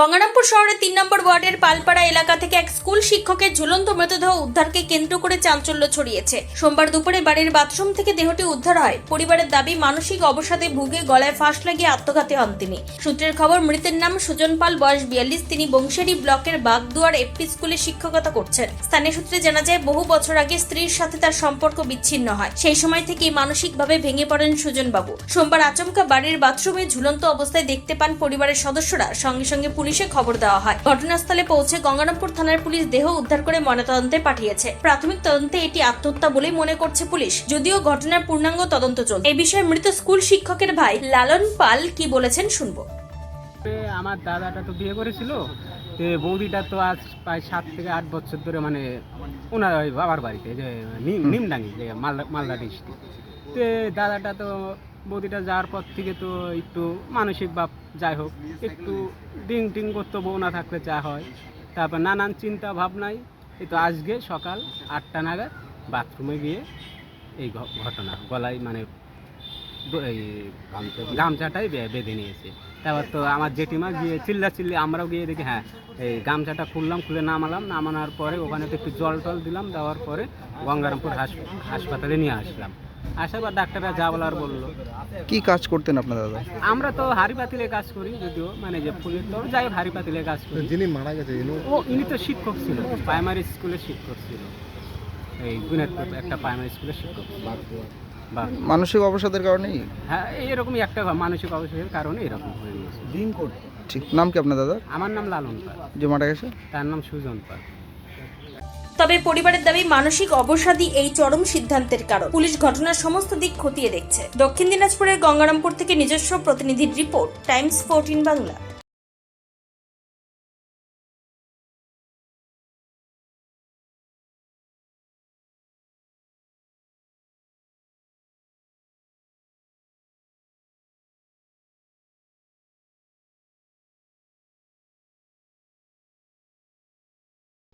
গঙ্গারামপুর শহরের তিন নম্বর ওয়ার্ডের পালপাড়া এলাকা থেকে এক স্কুল শিক্ষকের ঝুলন্ত মৃতদেহ উদ্ধারকে কেন্দ্র করে চাঞ্চল্য ছড়িয়েছে। সোমবার দুপুরে বাড়ির বাথরুম থেকে দেহটি উদ্ধার হয়। পরিবারের দাবি, মানসিক অবসাদে ভুগে গলায় ফাঁস লাগিয়ে আত্মঘাতী হন তিনি। সূত্রের খবর, মৃতের নাম সুজন পাল, বয়স বিয়াল্লিশ। তিনি বংশেরি ব্লকের বাগদুয়ার এপি স্কুলে শিক্ষকতা করছেন। স্থানীয় সূত্রে জানা যায়, বহু বছর আগে স্ত্রীর সাথে তার সম্পর্ক বিচ্ছিন্ন হয়। সেই সময় থেকেই মানসিকভাবে ভেঙে পড়েন সুজন বাবু সোমবার আচমকা বাড়ির বাথরুমে ঝুলন্ত অবস্থায় দেখতে পান পরিবারের সদস্যরা। সঙ্গে সঙ্গে পুলিশে খবর দেওয়া হয়। ঘটনাস্থলে পৌঁছে গঙ্গারামপুর থানার পুলিশ দেহ উদ্ধার করে ময়নাতদন্তে পাঠিয়েছে। প্রাথমিক তদন্তে এটি আত্মহত্যা বলেই মনে করছে পুলিশ। যদিও ঘটনার পূর্ণাঙ্গ তদন্ত চলছে। এই বিষয়ে মৃত স্কুল শিক্ষকের ভাই লালন পাল কি বলেছেন শুনব। আমার দাদাটা তো বিয়ে করেছিল। তো বৌদিটা তো আজ প্রায় সাত থেকে আট বছর ধরে মানে ওনার ওই বাবার বাড়িতে যে নিমডাঙ্গি যে মালদা মালদা ডিস্ট্রিক্ট তো দাদাটা তো বৌদিটা যাওয়ার পর থেকে তো একটু মানসিক বাপ যাই হোক, একটু ডিং টিং করতো বউ না থাকলে যা হয়। তারপর নানান চিন্তা ভাবনায় এই তো আজকে সকাল আটটা নাগাদ বাথরুমে গিয়ে এই ঘটনা, গলায় মানে গামছাটাই বেঁধে নিয়েছে। তারপর তো আমার জেঠিমা গিয়ে চিল্লা চিল্লি, আমরাও গিয়ে দেখি হ্যাঁ এই গামছাটা খুললাম, খুলে নামালাম, নামানোর পরে ওখানে তো একটু জল টল দিলাম, দেওয়ার পরে গঙ্গারামপুর হাস- হাসপাতালে নিয়ে আসলাম। আসার পর ডাক্তাররা যা বলার বলল। কি কাজ করতেন আপনার দাদা? আমরা তো হাড়ি পাতিলে কাজ করি যদিও মানে যে ফুলের তো যাই হাড়ি পাতিলে কাজ করি। যিনি মারা গেছে ও ইনি তো শিক্ষক ছিল প্রাইমারি স্কুলের শিক্ষক ছিল। এই গুণেরপুর একটা প্রাইমারি স্কুলের শিক্ষক। মানসিক অবসাদের কারণেই? হ্যাঁ এরকমই একটা মানসিক অবসাদের কারণে এরকম হয়ে গেছে। ঠিক। নাম কি আপনার দাদা আমার নাম লালন পাল। যে মারা গেছে? তার নাম সুজন পাল। তবে পরিবারের দাবি, মানসিক অবসাদই এই চরম সিদ্ধান্তের কারণ। পুলিশ ঘটনার সমস্ত দিক খতিয়ে দেখছে। দক্ষিণ দিনাজপুরের গঙ্গারামপুর থেকে নিজস্ব প্রতিনিধির রিপোর্ট, টাইমস ফোরটিন বাংলা।